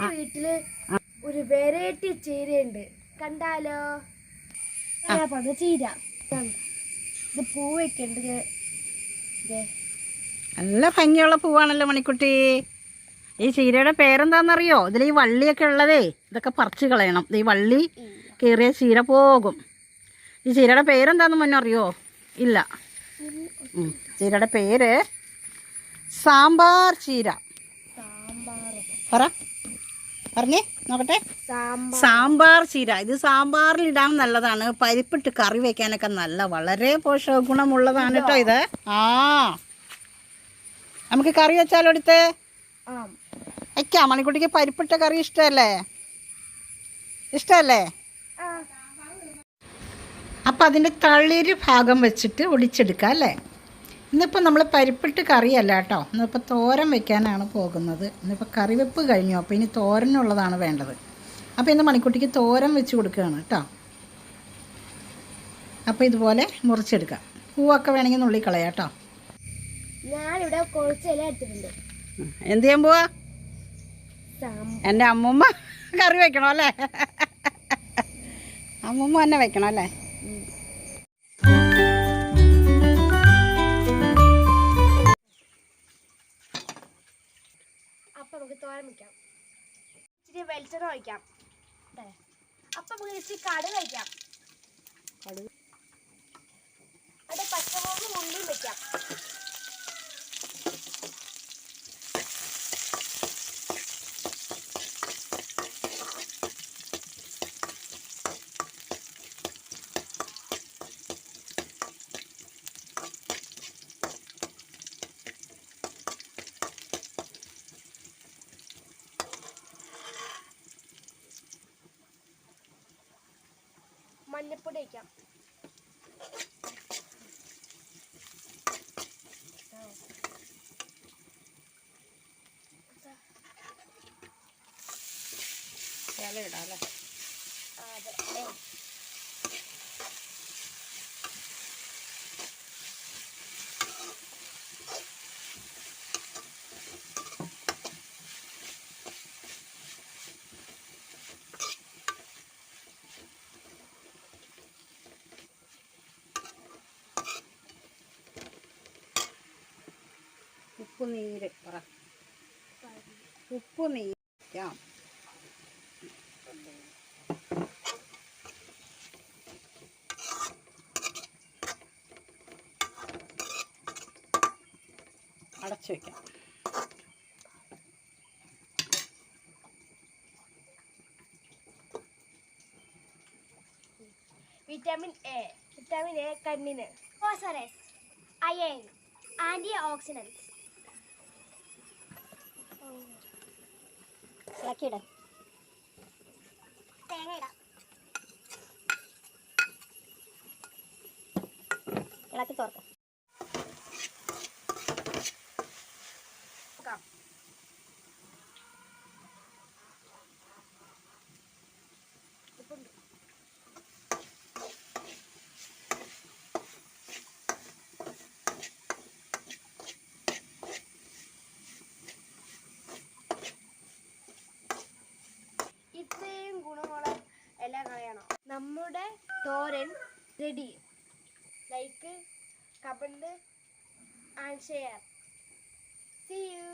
വീട്ടിൽ ഒരു വെറൈറ്റി ചീരയുണ്ട്. കണ്ടാലോ? പറഞ്ഞ ചീര? ഇത് പൂ വെക്കേണ്ടത് നല്ല ഭംഗിയുള്ള പൂവാണല്ലോ മണിക്കുട്ടി. ഈ ചീരയുടെ പേരെന്താണെന്നറിയോ ഇതിൽ ഈ വള്ളിയൊക്കെ ഉള്ളതേ ഇതൊക്കെ പറിച്ചു കളയണം. ഈ വള്ളി കീറിയ ചീര പോകും. ഈ ചീരയുടെ പേരെന്താണെന്ന് മുന്നേ അറിയോ? ഇല്ല. ചീരയുടെ പേര് സാമ്പാർ ചീര. സാമ്പാർ പറ. പറഞ്ഞേ നോക്കട്ടെ. സാമ്പാർ. ചീര. ഇത് സാമ്പാറിൽ ഇടാൻ നല്ലതാണ്. പരിപ്പിട്ട് കറി വെക്കാനൊക്കെ നല്ല വളരെ പോഷക ഗുണമുള്ളതാണ് കേട്ടോ ഇത്. ആ. നമുക്ക് കറി വെച്ചാലോ എടുത്ത്? വയ്ക്കാം മണിക്കുട്ടിക്ക് പരിപ്പിട്ട കറി ഇഷ്ടമല്ലേ ഇഷ്ടമല്ലേ അപ്പം അതിന്റെ തളിര് ഭാഗം വെച്ചിട്ട് ഒടിച്ചെടുക്കാം അല്ലേ? ഇന്നിപ്പോൾ നമ്മൾ പരിപ്പിട്ട് കറിയല്ല കേട്ടോ. ഇന്നിപ്പോൾ തോരൻ വെക്കാനാണ് പോകുന്നത്. ഇന്നിപ്പോൾ കറിവെപ്പ് കഴിഞ്ഞു. അപ്പോൾ ഇനി തോരനുള്ളതാണ് വേണ്ടത്. അപ്പോൾ ഇന്ന് മണിക്കുട്ടിക്ക് തോരൻ വെച്ച് കൊടുക്കുകയാണ് കേട്ടോ. അപ്പോൾ ഇതുപോലെ മുറിച്ചെടുക്കാം. പൂവൊക്കെ വേണമെങ്കിൽ നുള്ളി കളയാം കേട്ടോ. ഞാനിവിടെ എടുത്തിട്ടുണ്ട് എന്ത് ചെയ്യാൻ പോവാ? എന്റെ അമ്മൂമ്മ കറി വെക്കണം അല്ലേ? അമ്മൂമ്മ തന്നെ വെക്കണം അല്ലേ? വെക്കാം ഇച്ചിരി വെളിച്ചെണ്ണ ഒഴിക്കാം. അപ്പൊ നമുക്ക് ഇച്ചിരി കടുക് കഴിക്കാം മഞ്ഞപ്പൊടി വയ്ക്കാം ഇടാം അല്ലേ? ഉപ്പ് നീര് പറ. ഉപ്പ് നീരാം അടച്ചു വെക്കാം. വിറ്റാമിൻ എ വിറ്റാമിൻ എ കണ്ണിന്. ഫോസ്ഫറസ് അയൺ ആന്റി ഓക്സിഡൻസ് ഇളക്കിയിട ഇളക്കി തോർക്കാം തോരൻ ready like comment and share see you